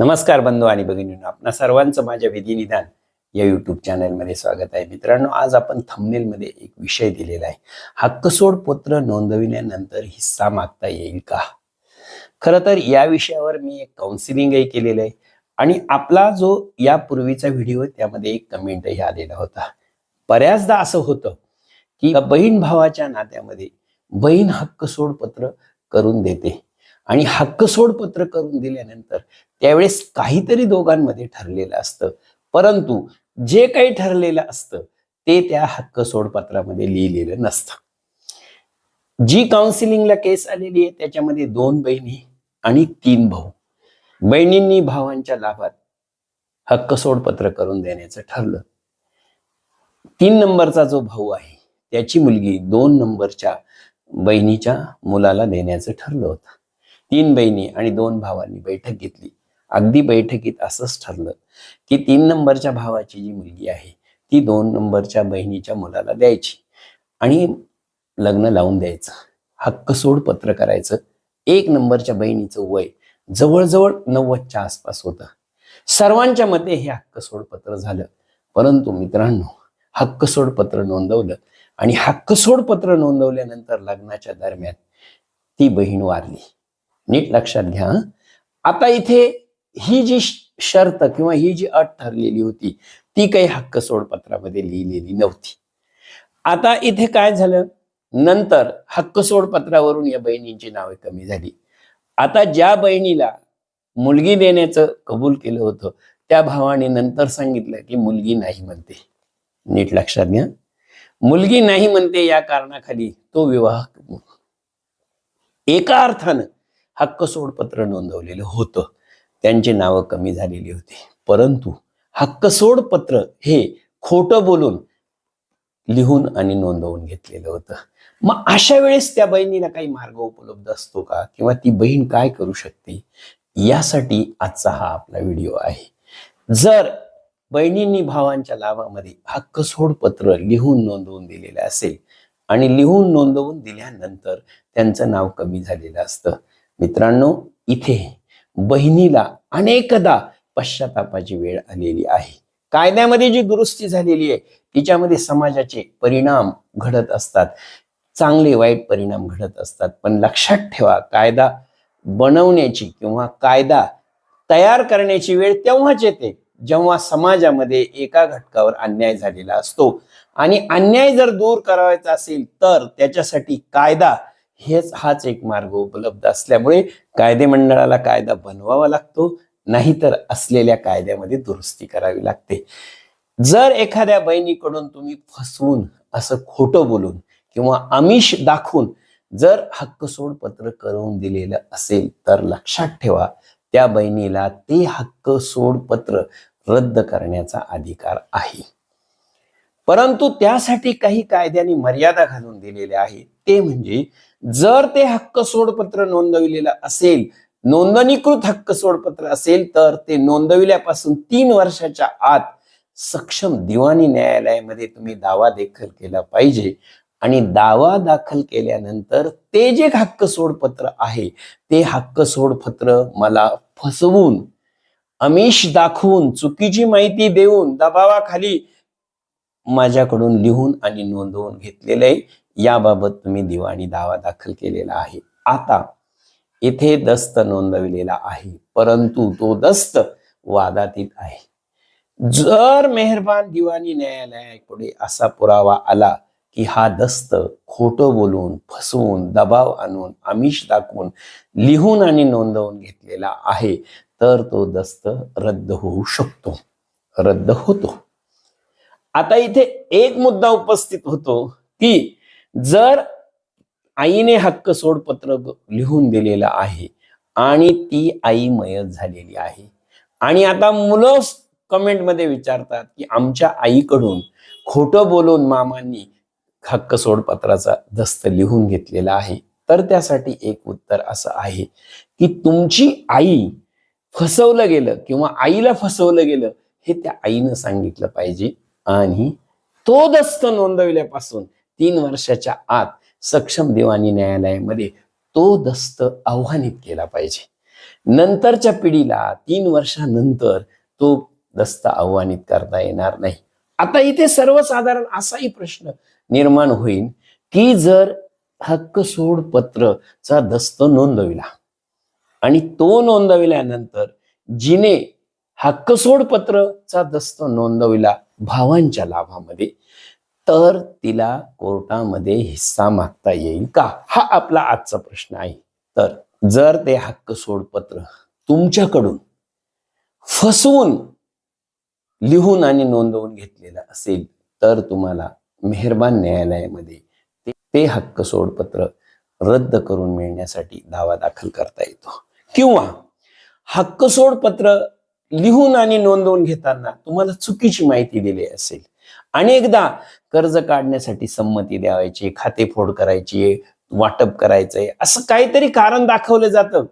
नमस्कार बंधू आणि भगिनींनो आपणा सर्वांचं माझ्या विधिनिधान या युट्यूब चॅनलमध्ये स्वागत आहे. मित्रांनो आज आपण थंबनेलमध्ये एक विषय दिलेला आहे. हक्कसोड पत्र नोंदविल्यानंतर हिस्सा मागता येईल का? खरं तर या विषयावर मी एक काउन्सिलिंगही केलेलं आहे आणि आपला जो यापूर्वीचा व्हिडिओ त्यामध्ये एक कमेंटही आलेला होता. बऱ्याचदा असं होतं की बहीण भावाच्या नात्यामध्ये बहीण हक्कसोड पत्र करून देते. आणि हक्कसोड पत्र करून दिल्यानंतर त्यावेळेस काहीतरी दोघांमध्ये ठरलेलं असतं. परंतु जे काही ठरलेलं असतं ते त्या हक्क सोडपत्रामध्ये लिहिलेलं नसतं. जी काउन्सिलिंगला केस आलेली आहे त्याच्यामध्ये दोन बहिणी आणि तीन भाऊ. बहिणींनी भावांच्या लाभात हक्क सोडपत्र करून देण्याचं ठरलं. तीन नंबरचा जो भाऊ आहे त्याची मुलगी दोन नंबरच्या बहिणीच्या मुलाला देण्याचं ठरलं होतं. तीन बहिणी आणि दोन भावांनी बैठक घेतली. अगदी बैठकीत असंच ठरलं की तीन नंबरच्या भावाची जी मुलगी आहे ती दोन नंबरच्या बहिणीच्या मुलाला द्यायची आणि लग्न लावून द्यायचं. हक्क सोड पत्र करायचं. एक नंबरच्या बहिणीचं वय जवळजवळ नव्वदच्या आसपास होतं. सर्वांच्या मते हे हक्क सोड पत्र झालं. परंतु मित्रांनो हक्क सोड पत्र नोंदवलं आणि हक्क सोड पत्र नोंदवल्यानंतर लग्नाच्या दरम्यान ती बहीण वारली. नीट लक्षात घ्या आता इथे ही जी शर्त किंवा ही जी अट ठरलेली होती ती काही हक्क सोडपत्रामध्ये लिहिलेली नव्हती. आता इथे काय झालं? नंतर हक्क सोडपत्रावरून या बहिणींची नावे कमी झाली. आता ज्या बहिणीला मुलगी देण्याचं कबूल केलं होतं त्या भावाने नंतर सांगितलं की मुलगी नाही म्हणते. नीट लक्षात घ्या. मुलगी नाही म्हणते या कारणाखाली तो विवाह एका अर्थानं हक्क सोडपत्र नोंदवलेलं होतं. त्यांची नावं कमी झालेली होती. परंतु हक्क सोडपत्र हे खोटं बोलून लिहून आणि नोंदवून घेतलेलं होतं. मग अशा वेळेस त्या बहिणीला काही मार्ग उपलब्ध असतो का? किंवा ती बहीण काय करू शकते? यासाठी आजचा हा आपला व्हिडिओ आहे. जर बहिणींनी भावांच्या लाभामध्ये हक्क सोडपत्र लिहून नोंदवून दिलेलं असेल आणि लिहून नोंदवून दिल्यानंतर त्यांचं नाव कमी झालेलं असतं मित्रांनो इथे बहिणीला अनेकदा पश्चातापाची वेळ आलेली आहे. कायद्यामध्ये जी दुरुस्ती झालेली आहे तिच्यामध्ये समाजाचे परिणाम घडत असतात. चांगले वाईट परिणाम घडत असतात. पण लक्षात ठेवा कायदा बनवण्याची किंवा कायदा तयार करण्याची वेळ तेव्हाच येते जेव्हा समाजामध्ये एका घटकावर अन्याय झालेला असतो. आणि अन्याय जर दूर करावायचा असेल तर त्याच्यासाठी कायदा हेच हाच एक मार्ग उपलब्ध असल्यामुळे कायदे मंडळाला कायदा बनवावा लागतो नाहीतर असलेल्या कायद्यामध्ये दुरुस्ती करावी लागते. जर एखाद्या बहिणीकडून तुम्ही फसवून असं खोटं बोलून किंवा आमिष दाखवून जर हक्क पत्र करून दिलेलं असेल तर लक्षात ठेवा त्या बहिणीला ते हक्क सोडपत्र रद्द करण्याचा अधिकार आहे. परंतु त्यासाठी काही कायद्याने मर्यादा घालून दिलेल्या आहेत. ते म्हणजे जर ते हक्क सोडपत्र नोंदविलेलं असेल नोंदणीकृत हक्क सोडपत्र असेल तर ते नोंदविल्यापासून तीन वर्षाच्या आत सक्षम दिवाणी न्यायालयामध्ये तुम्ही दावा दाखल केला पाहिजे. आणि दावा दाखल केल्यानंतर ते जे हक्क सोडपत्र आहे ते हक्क सोडपत्र मला फसवून अमिष दाखवून चुकीची माहिती देऊन दबावाखाली माझ्याकडून लिहून आणि नोंदवून घेतलेलं आहे. याबाबत तुम्ही दिवाणी दावा दाखल केलेला आहे. आता इथे दस्त नोंदविलेला आहे परंतु तो दस्त वादातीत आहे. जर मेहरबान दिवाणी न्यायालयाकडे असा पुरावा आला की हा दस्त खोटं बोलून फसवून दबाव आणून आमिष दाखवून लिहून आणि नोंदवून घेतलेला आहे तर तो दस्त रद्द होऊ शकतो. रद्द होतो. आता इथे एक मुद्दा उपस्थित होतो की जर आईने हक्क सोडपत्र लिहून दिलेलं आहे आणि ती आई मयत झालेली आहे आणि आता मुलं कमेंटमध्ये विचारतात की आमच्या आईकडून खोटं बोलून मामांनी हक्क सोडपत्राचा दस्त लिहून घेतलेला आहे तर त्यासाठी एक उत्तर असं आहे की तुमची आई फसवलं गेलं किंवा आईला फसवलं गेलं हे त्या आईनं सांगितलं पाहिजे. आणि तो दस्त नोंदविल्यापासून तीन वर्षाच्या आत सक्षम दिवाणी न्यायालयामध्ये तो दस्त आव्हानित केला पाहिजे. नंतरच्या पिढीला तीन वर्षानंतर तो दस्त आव्हानित करता येणार नाही. आता इथे सर्वसाधारण असाही प्रश्न निर्माण होईल की जर हक्क सोड पत्रचा दस्त नोंदविला आणि तो नोंदविल्यानंतर जिने हक्कसोड पत्रचा दस्त नोंदविला भावांच्या लाभामध्ये तर तिला कोर्टामध्ये हिस्सा मागता येईल का? हा आपला आजचा प्रश्न आहे. तर जर ते हक्कसोड पत्र तुमच्याकडून फसवून लिहून आणि नोंदवून घेतलेलं असेल तर तुम्हाला मेहरबान न्यायालयामध्ये ते- ते हक्क सोडपत्र रद्द करून मिळण्यासाठी दावा दाखल करता येतो. किंवा हक्क सोडपत्र लिहून आणि नोंदवून घेताना तुम्हाला चुकीची माहिती दिली असेल. अनेकदा कर्ज काढण्यासाठी संमती द्यावायची खातेफोड करायची वाटप करायचंय असं काहीतरी कारण दाखवलं जातं.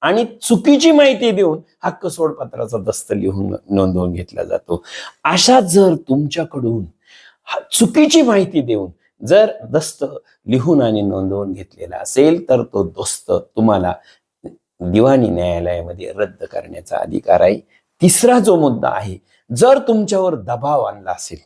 आणि चुकीची माहिती देऊन हक्क सोडपत्राचा दस्त लिहून नोंदवून घेतला जातो. अशा जर तुमच्याकडून हा- चुकीची माहिती देऊन जर दस्त लिहून आणि नोंदवून घेतलेला असेल तर तो दस्त तुम्हाला दिवाणी न्यायालयामध्ये रद्द करण्याचा अधिकार आहे. तिसरा जो मुद्दा आहे जर तुमच्यावर दबाव आणला असेल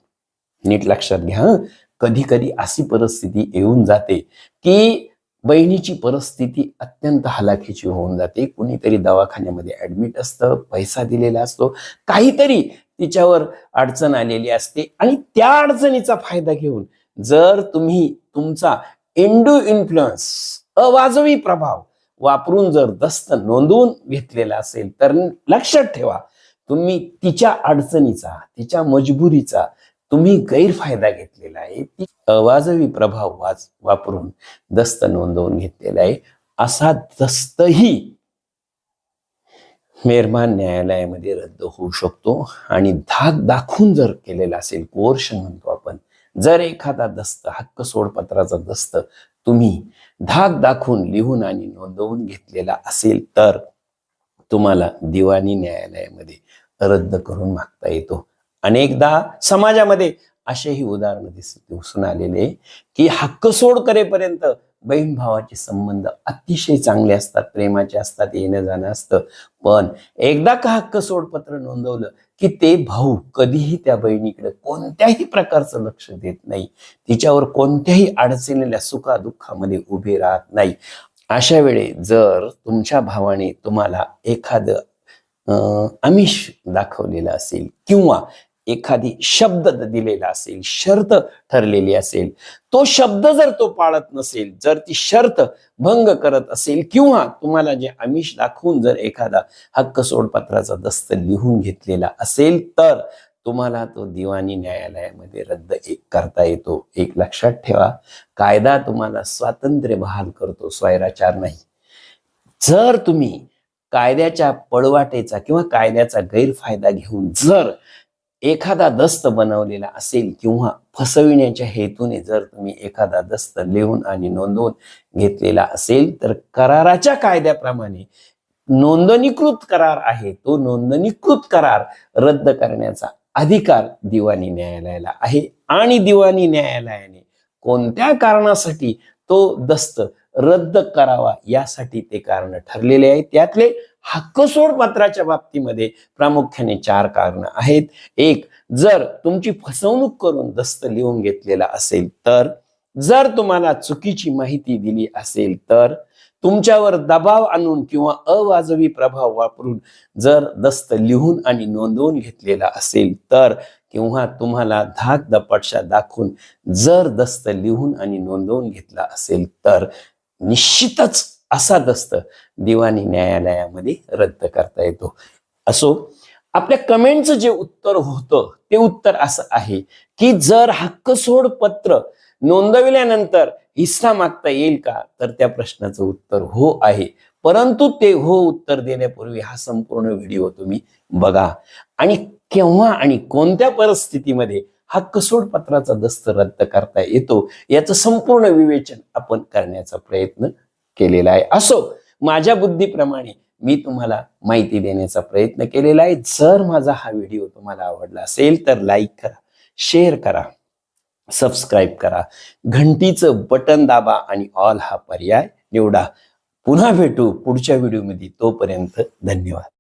नीट लक्षात घ्या कधी कधी अशी परिस्थिती येऊन जाते की बहिणीची परिस्थिती अत्यंत हलाखीची होऊन जाते. कुणीतरी दवाखान्यामध्ये ऍडमिट असतं पैसा दिलेला असतो. काहीतरी तिच्यावर अडचण आलेली असते आणि त्या अडचणीचा फायदा घेऊन जर तुम्ही तुमचा इंडू इन्फ्लुअन्स अवाजवी प्रभाव वापरून जर दस्त नोंदवून घेतलेला असेल तर लक्षात ठेवा तुम्ही तिच्या अडचणीचा तिच्या मजबुरीचा तुम्ही गैरफायदा घेतलेला आहे. ती अवाजवी प्रभाव वाच वापरून दस्त नोंदवून घेतलेला आहे. असा दस्तही मेहरबान न्यायालयामध्ये रद्द होऊ शकतो आणि धाक दाखवून जर केलेला असेल कोर्शन म्हणतो आपण जर एखादा दस्त हक्क सोडपत्राचा दस्त तुम्ही धाक दाखवून लिहून आणि नोंदवून घेतलेला असेल तर तुम्हाला दिवाणी न्यायालयामध्ये रद्द करून मागता येतो. अनेकदा समाजामध्ये असेही उदाहरण दिसून आलेले की हक्क सोड करेपर्यंत बहीण भावाचे संबंध अतिशय चांगले असतात प्रेमाचे असतात येणं जाणं असतं. पण एकदा का हक्क सोडपत्र नोंदवलं की ते भाऊ कधीही त्या बहिणीकडे कोणत्याही प्रकारचं लक्ष देत नाही. तिच्यावर कोणत्याही अडचणील्या सुखादुःखामध्ये उभे राहत नाही. अशा वेळे जर तुमच्या भावाने तुम्हाला एखादं अमिष आमिष दाखवलेलं असेल किंवा एखादी शब्द दिलेला असेल शर्त ठरलेली असेल तो शब्द जर तो पाळत नसेल जर ती शर्त भंग करत असेल किंवा तुम्हाला जे आमिष दाखवून जर एखादा हक्क सोडपत्राचा दस्त लिहून घेतलेला असेल तर तुम्हाला तो दिवाणी न्यायालयामध्ये रद्द एक करता येतो. एक लक्षात ठेवा कायदा तुम्हाला स्वातंत्र्य बहाल करतो स्वैराचार नाही. जर तुम्ही कायद्याच्या पळवाटेचा किंवा कायद्याचा गैरफायदा घेऊन जर एखादा दस्त बनवलेला असेल किंवा फसविण्याच्या हेतूने जर तुम्ही एखादा दस्त लिहून आणि नोंदवून घेतलेला असेल तर कराराच्या कायद्याप्रमाणे नोंदणीकृत करार आहे. तो नोंदणीकृत करार रद्द करण्याचा अधिकार दिवाणी न्यायालयाला आहे आणि दिवाणी न्यायालयाने कोणत्या कारणासाठी तो दस्त रद्द करावा यासाठी ते कारण ठरलेले आहे. त्यातले हक्कसोड पत्राच्या बाबतीमध्ये प्रामुख्याने चार कारण आहेत. एक जर तुमची फसवणूक करून दस्त लिहून घेतलेला असेल तर जर तुम्हाला चुकीची माहिती दिली असेल तर तुमच्यावर दबाव आणून किंवा अवाजवी प्रभाव वापरून जर दस्त लिहून आणि नोंदवून घेतलेला असेल तर किंवा तुम्हाला धाक दपटशा दाखवून जर दस्त लिहून आणि नोंदवून घेतला असेल तर निश्चितच असा दस्त दिवाणी न्यायालयामध्ये रद्द करता येतो. असो आपल्या कमेंटचं जे उत्तर होतं ते उत्तर असं आहे की जर हक्कसोड पत्र नोंदविल्यानंतर हिस्सा मागता येईल का तर त्या प्रश्नाचं उत्तर हो आहे. परंतु ते हो उत्तर देण्यापूर्वी हा संपूर्ण व्हिडिओ तुम्ही बघा. आणि केव्हा आणि कोणत्या परिस्थितीमध्ये हक्कसोड पत्राचा दस्त रद्द करता येतो याचं संपूर्ण विवेचन आपण करण्याचा प्रयत्न केलेला आहे. असो माझ्या बुद्धीप्रमाणे मी तुम्हाला माहिती देण्याचा प्रयत्न केलेला आहे. जर माझा हा व्हिडिओ तुम्हाला आवडला असेल तर लाईक करा शेअर करा सबस्क्राईब करा. घंटीचं बटन दाबा आणि ऑल हा पर्याय निवडा. पुन्हा भेटू पुढच्या व्हिडिओमध्ये तोपर्यंत धन्यवाद.